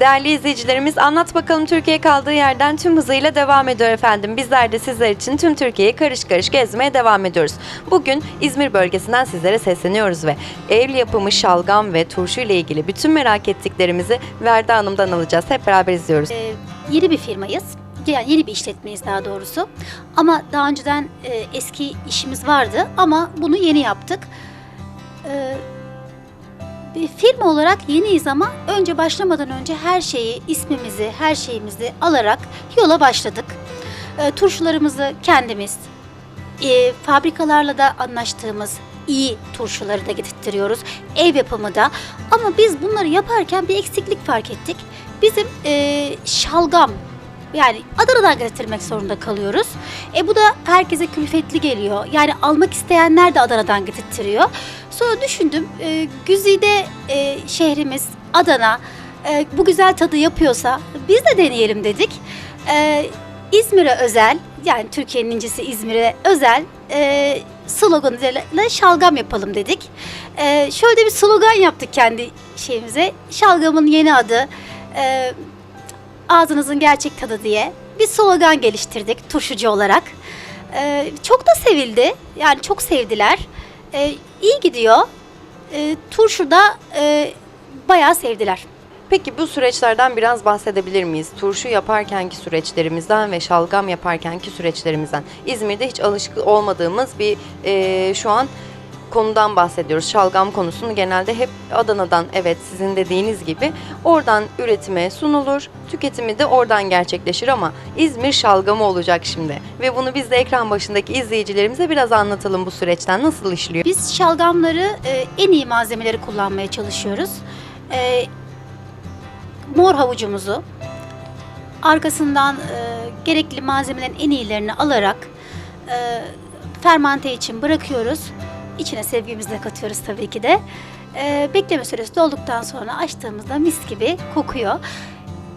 Değerli izleyicilerimiz Anlat Bakalım Türkiye kaldığı yerden tüm hızıyla devam ediyor efendim. Bizler de sizler için tüm Türkiye'yi karış karış gezmeye devam ediyoruz. Bugün İzmir bölgesinden sizlere sesleniyoruz ve ev yapımı şalgam ve turşu ile ilgili bütün merak ettiklerimizi Verda Hanım'dan alacağız. Hep beraber izliyoruz. Ee, yeni bir firmayız. Yani yeni bir işletmeyiz daha doğrusu. Ama daha önceden e, eski işimiz vardı ama bunu yeni yaptık. Ee, bir firma olarak yeniyiz ama önce başlamadan önce her şeyi, ismimizi, her şeyimizi alarak yola başladık. Ee, turşularımızı kendimiz, e, fabrikalarla da anlaştığımız iyi turşuları da getirtiyoruz. Ev yapımı da. Ama biz bunları yaparken bir eksiklik fark ettik. Bizim e, şalgam yani Adana'dan getirmek zorunda kalıyoruz. E bu da herkese külfetli geliyor. Yani almak isteyenler de Adana'dan getirtiyor. Sonra düşündüm e, Güzide e, şehrimiz Adana e, bu güzel tadı yapıyorsa biz de deneyelim dedik. E, İzmir'e özel yani Türkiye'nin incisi İzmir'e özel e, sloganıyla şalgam yapalım dedik. E, şöyle bir slogan yaptık kendi şeyimize. Şalgamın yeni adı e, ağzınızın gerçek tadı diye bir slogan geliştirdik turşucu olarak. E, çok da sevildi. Yani çok sevdiler. E, iyi gidiyor. E, turşu da e, bayağı sevdiler. Peki bu süreçlerden biraz bahsedebilir miyiz? Turşu yaparkenki süreçlerimizden ve şalgam yaparkenki süreçlerimizden. İzmir'de hiç alışık olmadığımız bir e, şu an konudan bahsediyoruz. Şalgam konusunu genelde hep Adana'dan evet sizin dediğiniz gibi oradan üretime sunulur. Tüketimi de oradan gerçekleşir ama İzmir şalgamı olacak şimdi. Ve bunu biz de ekran başındaki izleyicilerimize biraz anlatalım bu süreçten nasıl işliyor. Biz şalgamları e, en iyi malzemeleri kullanmaya çalışıyoruz. E, mor havucumuzu arkasından e, gerekli malzemelerin en iyilerini alarak e, fermante için bırakıyoruz. İçine sevgimizi de katıyoruz tabii ki de. E, bekleme süresi dolduktan sonra açtığımızda mis gibi kokuyor.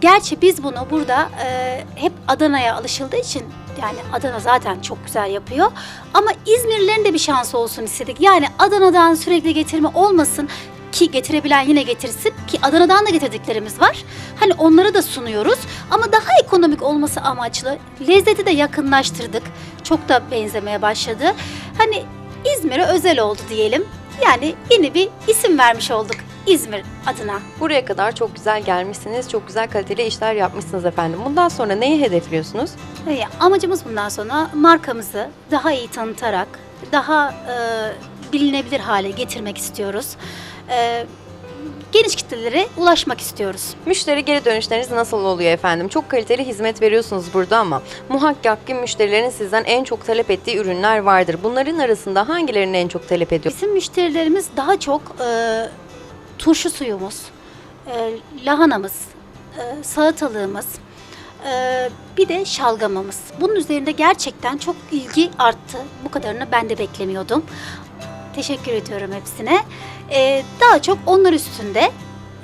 Gerçi biz bunu burada e, hep Adana'ya alışıldığı için yani Adana zaten çok güzel yapıyor. Ama İzmirlilerin de bir şansı olsun istedik. Yani Adana'dan sürekli getirme olmasın ki getirebilen yine getirsin ki Adana'dan da getirdiklerimiz var. Hani onları da sunuyoruz ama daha ekonomik olması amaçlı lezzeti de yakınlaştırdık. Çok da benzemeye başladı. Hani İzmir'e özel oldu diyelim. Yani yeni bir isim vermiş olduk İzmir adına. Buraya kadar çok güzel gelmişsiniz, çok güzel kaliteli işler yapmışsınız efendim. Bundan sonra neyi hedefliyorsunuz? Ve amacımız bundan sonra markamızı daha iyi tanıtarak, daha e, bilinebilir hale getirmek istiyoruz. E, geniş kitlelere ulaşmak istiyoruz. Müşteri geri dönüşleriniz nasıl oluyor efendim? Çok kaliteli hizmet veriyorsunuz burada ama muhakkak ki müşterilerin sizden en çok talep ettiği ürünler vardır. Bunların arasında hangilerini en çok talep ediyor? Bizim müşterilerimiz daha çok e, turşu suyumuz, e, lahanamız, e, salatalığımız, e, bir de şalgamımız. Bunun üzerinde gerçekten çok ilgi arttı. Bu kadarını ben de beklemiyordum. Teşekkür ediyorum hepsine. E, daha çok onlar üstünde.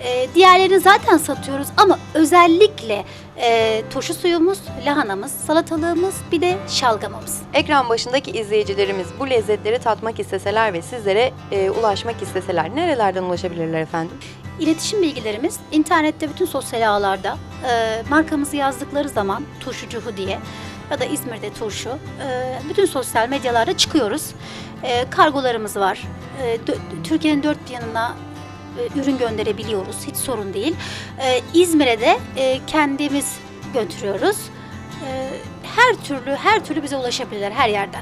E, diğerlerini zaten satıyoruz ama özellikle e, turşu suyumuz, lahanamız, salatalığımız, bir de şalgamımız. Ekran başındaki izleyicilerimiz bu lezzetleri tatmak isteseler ve sizlere e, ulaşmak isteseler nerelerden ulaşabilirler efendim? İletişim bilgilerimiz internette bütün sosyal ağlarda e, markamızı yazdıkları zaman Turşucuhu diye ya da İzmir'de Turşu e, bütün sosyal medyalarda çıkıyoruz. E, kargolarımız var. E, Türkiye'nin dört yanına e, ürün gönderebiliyoruz. Hiç sorun değil. E, İzmir'e de e, kendimiz götürüyoruz. E, her türlü her türlü bize ulaşabilirler her yerden.